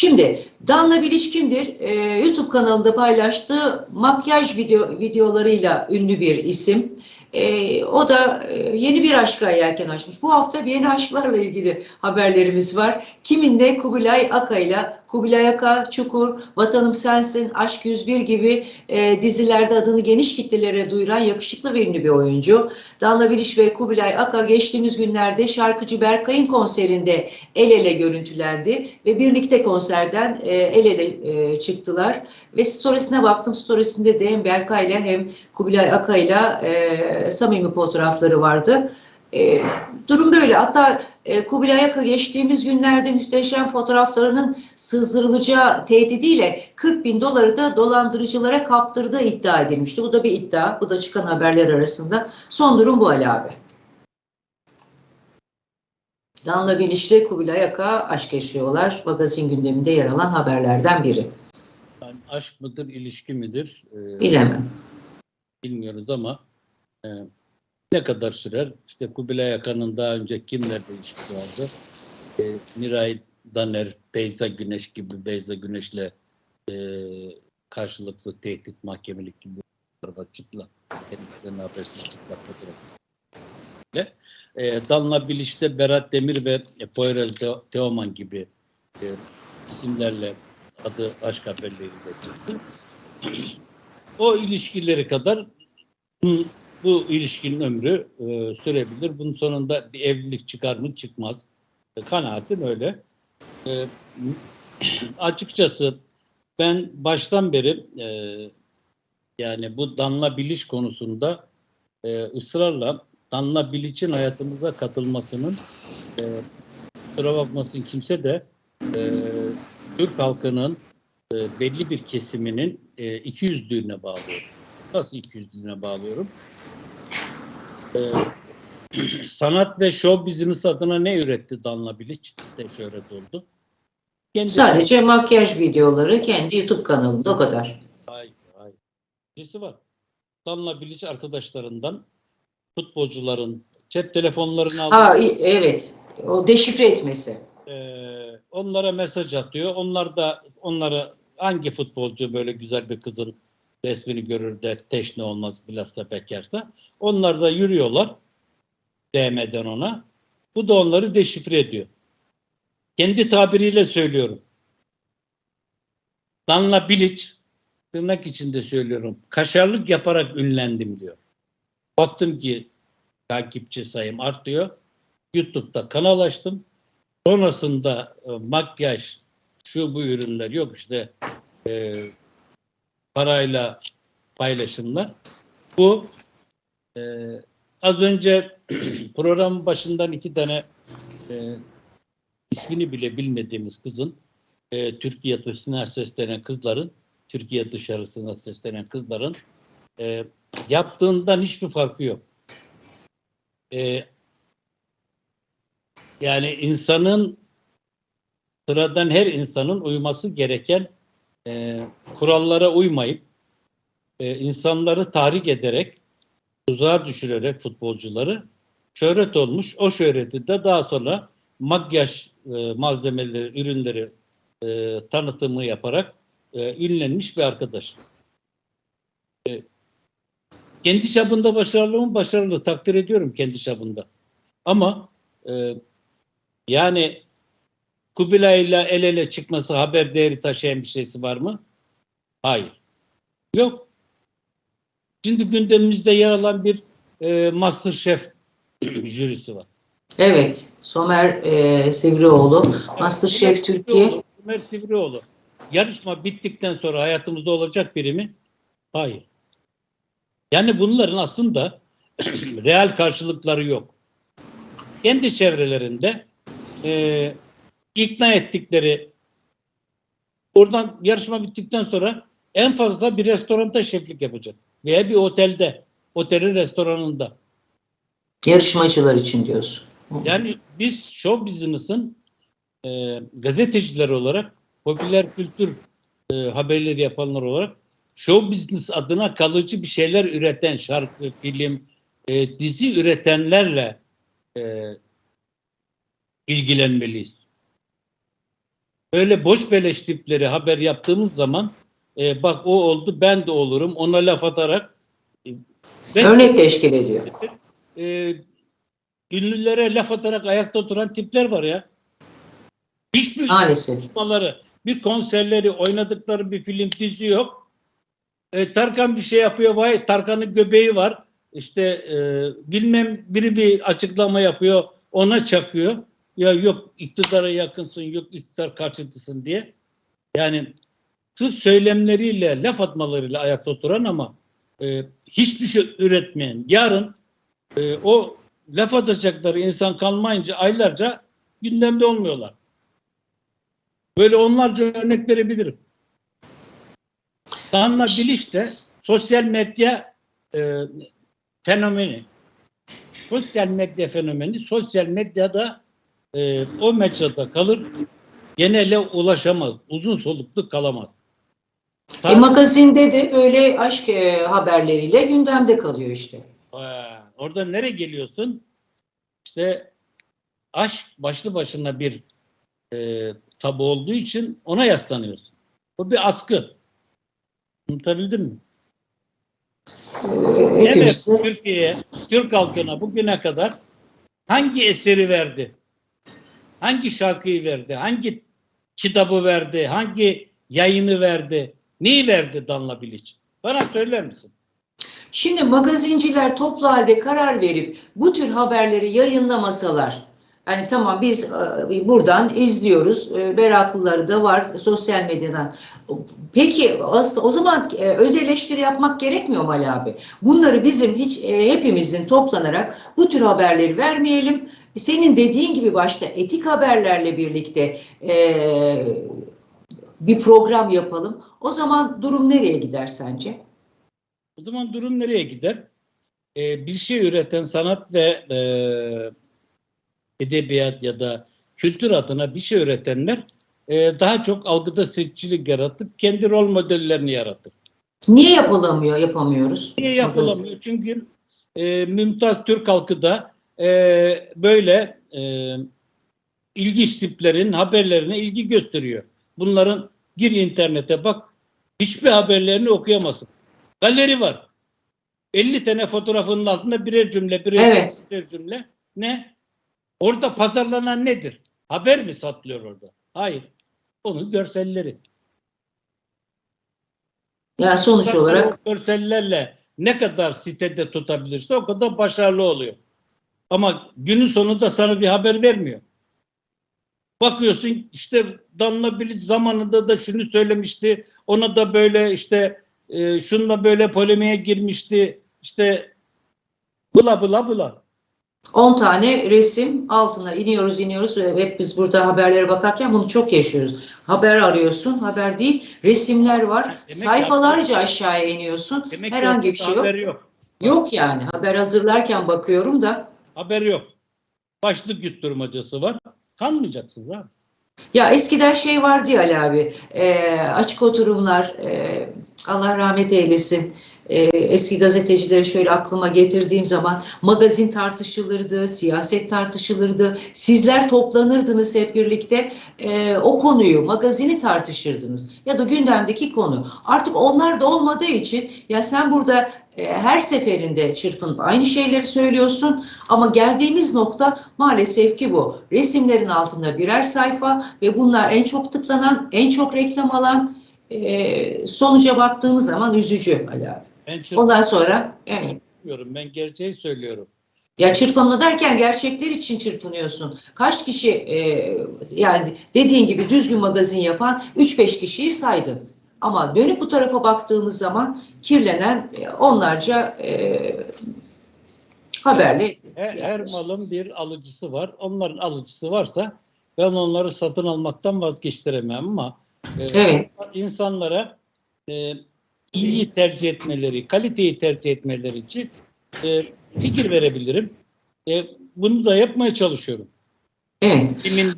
Şimdi Danla Bilic kimdir? Ee, YouTube kanalında paylaştığı makyaj video videolarıyla ünlü bir isim. Ee, o da e, yeni bir aşka yelken açmış. Bu hafta yeni aşklarla ilgili haberlerimiz var. Kiminle? Kubilay Aka'yla. Kubilay Aka, Çukur, Vatanım Sensin, Aşk 101 gibi e, dizilerde adını geniş kitlelere duyuran yakışıklı ve ünlü bir oyuncu. Danla Bilic ve Kubilay Aka geçtiğimiz günlerde şarkıcı Berkay'ın konserinde el ele görüntülendi ve birlikte konserden e, el ele e, çıktılar. Ve storiesine baktım. Storiesinde de hem Berkay'la hem Kubilay Aka'yla e, samimi fotoğrafları vardı. E, durum böyle. Hatta e, Kubilay Aka geçtiğimiz günlerde muhteşem fotoğraflarının sızdırılacağı tehdidiyle 40 bin doları da dolandırıcılara kaptırdığı iddia edilmişti. Bu da bir iddia. Bu da çıkan haberler arasında. Son durum bu Ali abi. Danla Biliş'le Kubilay Aka aşk yaşıyorlar. Magazin gündeminde yer alan haberlerden biri. Yani aşk mıdır, ilişki midir e, Bilemem. bilmiyoruz ama e, ne kadar sürer? İşte Kubilay Akan'ın daha önce kimlerle ilişkisi vardı? E, Miray Daner, Beyza Güneş gibi Beyza Güneş'le e, karşılıklı tehdit, mahkemelik gibi var çıplak. Kendisinin habersiz çıplak. E, Danla Biliş'te Berat Demir ve Poyraz Teo- Teoman gibi e, isimlerle adı aşk haberleriyle çıktı. o ilişkileri kadar bu, ilişkinin ömrü e, sürebilir. Bunun sonunda bir evlilik çıkar mı çıkmaz. E, kanaatim öyle. E, açıkçası ben baştan beri e, yani bu Danla Bilic konusunda e, ısrarla Danla Bilic'in hayatımıza katılmasının e, kusura bakmasın kimse de e, Türk halkının e, belli bir kesiminin e, ikiyüzlülüğüne bağlıyorum. Nasıl ikiyüzlülüğüne bağlıyorum? E, sanat ve show business adına ne üretti Danla Bilic? De şöhret oldu. Kendi Sadece makyaj videoları kendi YouTube kanalında o kadar. Hayır, hayır. Birisi var. Danla Bilic arkadaşlarından futbolcuların cep telefonlarını aldı. Ha evet. O deşifre etmesi. Ee, onlara mesaj atıyor. Onlar da onlara hangi futbolcu böyle güzel bir kızın resmini görür de teşne olmaz bilhassa bekarsa. Onlar da yürüyorlar DM'den ona. Bu da onları deşifre ediyor. Kendi tabiriyle söylüyorum. Danla Bilic tırnak içinde söylüyorum. Kaşarlık yaparak ünlendim diyor. Baktım ki takipçi sayım artıyor. YouTube'da kanal açtım. Sonrasında e, makyaj, şu bu ürünler yok işte e, parayla paylaşımlar. Bu e, az önce programın başından iki tane e, ismini bile bilmediğimiz kızın e, Türkiye dışına seslenen kızların Türkiye dışarısına seslenen kızların e, yaptığından hiçbir farkı yok. E, yani insanın sıradan her insanın uyması gereken e, kurallara uymayıp e, insanları tahrik ederek tuzağa düşürerek futbolcuları şöhret olmuş. O şöhreti de daha sonra makyaj e, malzemeleri, ürünleri e, tanıtımı yaparak e, ünlenmiş bir arkadaş. E, kendi çapında başarılı mı? Başarılı. Takdir ediyorum kendi çapında. Ama e, yani Kubilay ile el ele çıkması haber değeri taşıyan bir şeysi var mı? Hayır. Yok. Şimdi gündemimizde yer alan bir e, Masterchef jürisi var. Evet. Somer e, Sivrioğlu. Masterchef Türkiye. Ömer Sivrioğlu. Yarışma bittikten sonra hayatımızda olacak biri mi? Hayır. Yani bunların aslında real karşılıkları yok. Kendi çevrelerinde e, ikna ettikleri oradan yarışma bittikten sonra en fazla bir restoranda şeflik yapacak. Veya bir otelde, otelin restoranında. Yarışmacılar için diyorsun. Yani biz show business'ın e, gazeteciler olarak popüler kültür e, haberleri yapanlar olarak show business adına kalıcı bir şeyler üreten şarkı, film, e, dizi üretenlerle e, ilgilenmeliyiz. Böyle boş beleş tipleri haber yaptığımız zaman e, bak o oldu ben de olurum ona laf atarak e, ben- Örnek teşkil ediyor. e, ünlülere laf atarak ayakta duran tipler var ya. Hiçbir çalışmaları, bir konserleri, oynadıkları bir film dizi yok. E, Tarkan bir şey yapıyor, vay Tarkan'ın göbeği var. İşte e, bilmem biri bir açıklama yapıyor, ona çakıyor. Ya yok iktidara yakınsın, yok iktidar karşıtısın diye. Yani sırf söylemleriyle, laf atmalarıyla ayakta oturan ama e, hiçbir şey üretmeyen, yarın e, o laf atacakları insan kalmayınca aylarca gündemde olmuyorlar. Böyle onlarca örnek verebilirim. Danla Bilic de sosyal medya e, fenomeni. Sosyal medya fenomeni, sosyal medyada e, o mecrada kalır, genele ulaşamaz, uzun soluklu kalamaz. E, magazinde de böyle aşk e, haberleriyle gündemde kalıyor işte. Ha, orada nereye geliyorsun? İşte aşk başlı başına bir e, tabu olduğu için ona yaslanıyorsun. Bu bir askı. Anlatabildim mi? E, Evet, Türkiye'ye, Türk halkına bugüne kadar hangi eseri verdi? Hangi şarkıyı verdi? Hangi kitabı verdi? Hangi yayını verdi? Neyi verdi Danla Bilic? Bana söyler misin? Şimdi magazinciler toplu halde karar verip bu tür haberleri yayınlamasalar, yani tamam biz e, buradan izliyoruz, e, meraklıları da var sosyal medyadan. Peki o zaman e, öz eleştiri yapmak gerekmiyor mu Ali abi? Bunları bizim hiç hepimizin toplanarak bu tür haberleri vermeyelim. Senin dediğin gibi başta etik haberlerle birlikte bir program yapalım. O zaman durum nereye gider sence? O zaman durum nereye gider? Bir şey üreten sanat ve e, edebiyat ya da kültür adına bir şey üretenler e, daha çok algıda seçicilik yaratıp kendi rol modellerini yaratır. Niye yapılamıyor, yapamıyoruz? Niye yapılamıyor? Çünkü e, Mümtaz Türk halkı da e, böyle e, ilginç tiplerin haberlerine ilgi gösteriyor. Bunların gir internete bak hiçbir haberlerini okuyamazsın. Galeri var. 50 tane fotoğrafının altında birer cümle, birer, Evet. cümle, birer cümle. Ne? Orada pazarlanan nedir? Haber mi satılıyor orada? Hayır. Onun görselleri. Yani sonuç olarak görsellerle ne kadar sitede tutabilirse o kadar başarılı oluyor. Ama günün sonunda sana bir haber vermiyor. Bakıyorsun işte Danla Bilic zamanında da şunu söylemişti. Ona da böyle işte e, şununla böyle polemiğe girmişti. İşte bula bula bula. 10 tane resim altına iniyoruz iniyoruz ve hep biz burada haberlere bakarken bunu çok yaşıyoruz. Haber arıyorsun, haber değil, resimler var. Demek Sayfalarca aşağıya iniyorsun. Demek Herhangi bir şey yok. haber yok. Yok yani. Haber hazırlarken bakıyorum da Haber yok. Başlık yutturmacası var. Kanmayacaksınız abi. Ya eskiden şey vardı ya Ali abi, e, açık oturumlar, e, Allah rahmet eylesin, e, eski gazetecileri şöyle aklıma getirdiğim zaman magazin tartışılırdı, siyaset tartışılırdı, sizler toplanırdınız hep birlikte e, o konuyu, magazini tartışırdınız ya da gündemdeki konu. Artık onlar da olmadığı için ya sen burada e, her seferinde çırpınıp aynı şeyleri söylüyorsun ama geldiğimiz nokta maalesef ki bu. Resimlerin altında birer sayfa ve bunlar en çok tıklanan, en çok reklam alan e, sonuca baktığımız zaman üzücü Ali abi. Ben Ondan sonra evet. çırpmıyorum. Ben gerçeği söylüyorum. Ya çırpınma derken gerçekler için çırpınıyorsun. Kaç kişi e, yani dediğin gibi düzgün magazin yapan 3-5 kişiyi saydın. Ama dönüp bu tarafa baktığımız zaman kirlenen e, onlarca e, haberle Her, her malın bir alıcısı var. Onların alıcısı varsa ben onları satın almaktan vazgeçtiremem ama e, Evet. insanlara e, iyi tercih etmeleri, kaliteyi tercih etmeleri için e, fikir verebilirim. E, bunu da yapmaya çalışıyorum. evet. Kimin